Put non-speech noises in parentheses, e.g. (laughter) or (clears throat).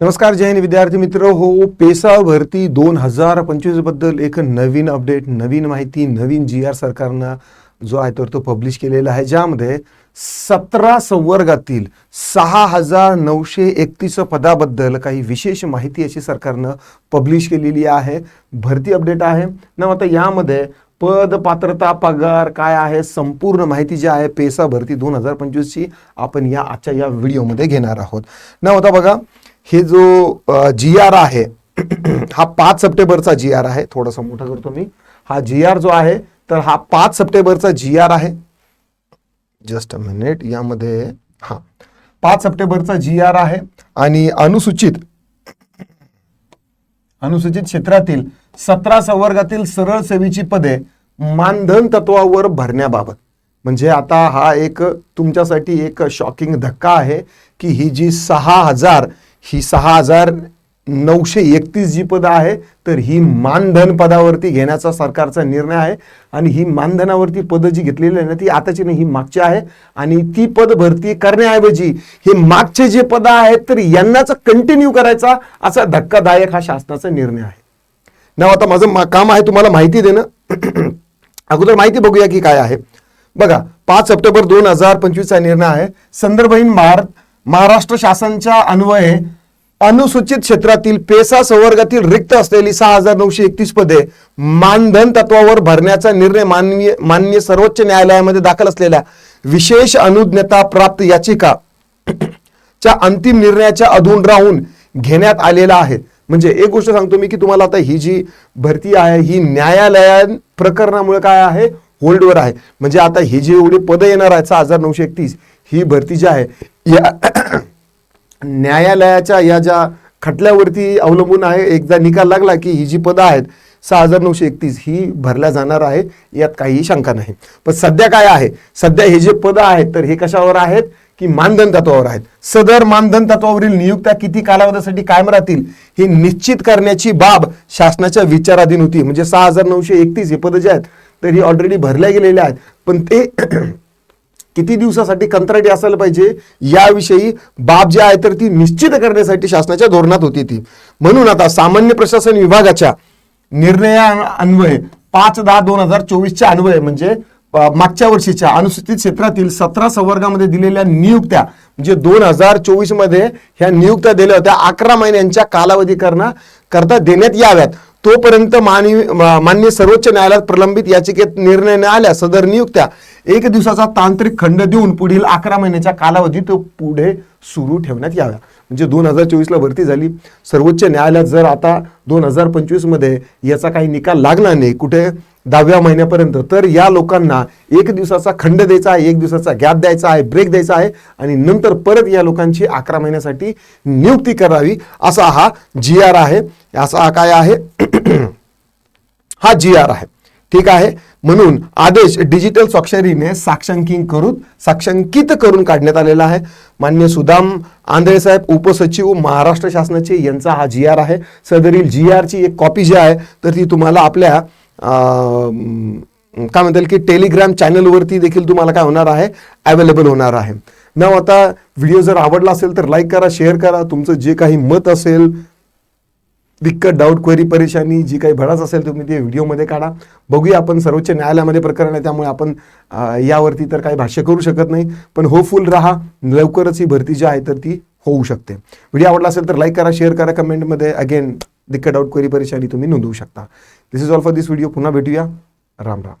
नमस्कार जैन विद्यार्थी मित्र. हो पेसा भरती दोन हजार पंचवीसबद्दल एक नवीन अपडेट नवीन माहिती नवीन जी आर सरकारनं जो आहे तर तो पब्लिश केलेला आहे ज्यामध्ये सतरा संवर्गातील सहा हजार नऊशे एकतीस पदाबद्दल काही विशेष माहिती अशी सरकारनं पब्लिश केलेली आहे. भरती अपडेट आहे. ना आता यामध्ये पद पात्रता पगार काय आहे संपूर्ण माहिती जी आहे पेसा भरती दोन हजार पंचवीसची आपण या आजच्या या व्हिडिओमध्ये घेणार आहोत. ना होता बघा हे जो जी आर आहे (clears throat) हा पाच सप्टेंबरचा जी आर आहे. थोडासा मोठा करतो मी. हा जी आर जो आहे तर हा पाच सप्टेंबरचा जी आर आहे. जस्ट अ मिनिट यामध्ये हा. पाच सप्टेंबरचा जी आर आहे आणि अनुसूचित अनुसूचित क्षेत्रातील सतरा संवर्गातील सरळ सेवेची पदे मानधन तत्वावर भरण्याबाबत. म्हणजे आता हा एक तुमच्यासाठी एक शॉकिंग धक्का आहे की ही जी सहा हजार ही सहा हजार नऊशे एकतीस जी पदं आहे तर ही मानधन पदावरती घेण्याचा सरकारचा निर्णय आहे. आणि ही मानधनावरती पदं जी घेतलेली आहे ना ती आताची नाही ही मागची आहे. आणि ती पद भरती करण्याऐवजी हे मागचे जे पदं आहेत तर यांनाच कंटिन्यू करायचा असा धक्कादायक हा शासनाचा निर्णय आहे. ना आता माझं मा- काम आहे तुम्हाला माहिती देणं. (clears throat) अगोदर माहिती बघूया की काय आहे. बघा पाच सप्टेंबर दोन हजार पंचवीसचा निर्णय आहे. संदर्भहीन भारत महाराष्ट्र शासनच्या अन्वये अनुसूचित क्षेत्रातील पेसा संवर्गातील रिक्त असलेली सहा हजार नऊशे एकतीस पदे मानधन तत्वावर भरण्याचा निर्णय माननीय मान्य सर्वोच्च न्यायालयामध्ये दाखल असलेल्या विशेष अनुज्ञता प्राप्त याचिका च्या अंतिम निर्णयाच्या अधून राहून घेण्यात आलेला आहे. म्हणजे एक गोष्ट सांगतो मी की तुम्हाला आता ही जी भरती आहे ही न्यायालया प्रकरणामुळे काय आहे? होल्डवर आहे. म्हणजे आता ही जी एवढी पदं येणार आहेत सहा हजार नऊशे एकतीस ही भरती जी आहे या न्यायालयाच्या या ज्या खटल्यावरती अवलंबून आहे एकदा निकाल लागला की ही जी पदं आहेत सहा हजार नऊशे एकतीस ही भरल्या जाणार आहे यात काहीही शंका नाही. पण सध्या काय आहे? सध्या हे जे पदं आहेत तर हे कशावर आहेत? की मानधन तत्वावर आहेत. सदर मानधन तत्वावरील नियुक्त्या किती कालावधीसाठी कायम राहतील हे निश्चित करण्याची बाब शासनाच्या विचाराधीन होती. म्हणजे सहा हजार नऊशे एकतीस हे पदं जे आहेत तर ही ऑलरेडी भरल्या गेलेल्या आहेत. पण ते किती दिवसासाठी कंत्राटी असायला पाहिजे याविषयी बाब जी आहे तर ती निश्चित करण्यासाठी शासनाच्या धोरणात होती ती. म्हणून आता सामान्य प्रशासन विभागाच्या निर्णया अन्वये पाच दहा दोन हजार चोवीसच्या अन्वये म्हणजे मागच्या वर्षीच्या अनुसूचित क्षेत्रातील सतरा संवर्गामध्ये दिलेल्या नियुक्त्या म्हणजे दोन हजार चोवीसमध्ये ह्या नियुक्त्या दिल्या होत्या अकरा महिन्यांच्या कालावधी करता देण्यात याव्यात. तोपर्यंत मानवी मान्य सर्वोच्च न्यायालयात प्रलंबित याचिकेत निर्णय न आल्या सदर नियुक्त्या एक दिवसाचा तांत्रिक खंड देऊन पुढील अकरा महिन्याच्या कालावधीत पुढे सुरू ठेवण्यात याव्या. म्हणजे दोन हजार चोवीसला भरती झाली. सर्वोच्च न्यायालयात जर आता दोन हजार पंचवीसमध्ये याचा काही निकाल लागला नाही कुठे दहाव्या महिन्यापर्यंत तर या लोकांना एक दिवसाचा खंड द्यायचा आहे एक दिवसाचा गॅप द्यायचा आहे ब्रेक द्यायचा आहे आणि नंतर परत या लोकांची अकरा महिन्यासाठी नियुक्ती करावी. असा हा जी आर आहे. असा हा काय आहे? (clears throat) हा जी आर आहे. ठीक आहे. म्हणून आदेश डिजिटल स्वाक्षरीने साक्षांकित करून साक्षांकित करून काढण्यात आलेला आहे. मान्य सुदाम आंधळे साहेब उपसचिव महाराष्ट्र शासनाचे यांचा हा जी आर आहे. सदरील जी आरची एक कॉपी जी आहे तर ती तुम्हाला आपल्या काय म्हणता येईल की टेलिग्राम चॅनलवरती देखील तुम्हाला काय होणार आहे? अवेलेबल होणार आहे. न आता व्हिडिओ जर आवडला असेल तर लाईक करा शेअर करा. तुमचं जे काही मत असेल दिक्कत डाऊट क्वेरी परेशानी जी काही भडास असेल तुम्ही ते व्हिडिओमध्ये काढा. बघूया आपण सर्वोच्च न्यायालयामध्ये प्रकरण आहे त्यामुळे आपण यावरती तर काही भाष्य करू शकत नाही. पण होपफुल राहा लवकरच ही भरती जी आहे तर ती होऊ शकते. व्हिडिओ आवडला असेल तर लाईक करा शेअर करा कमेंटमध्ये अगेन दिक्कत डाऊट क्वेरी परेशानी तुम्ही नोंदवू शकता. This is all for this video पुन्हा भेटूया. राम राम.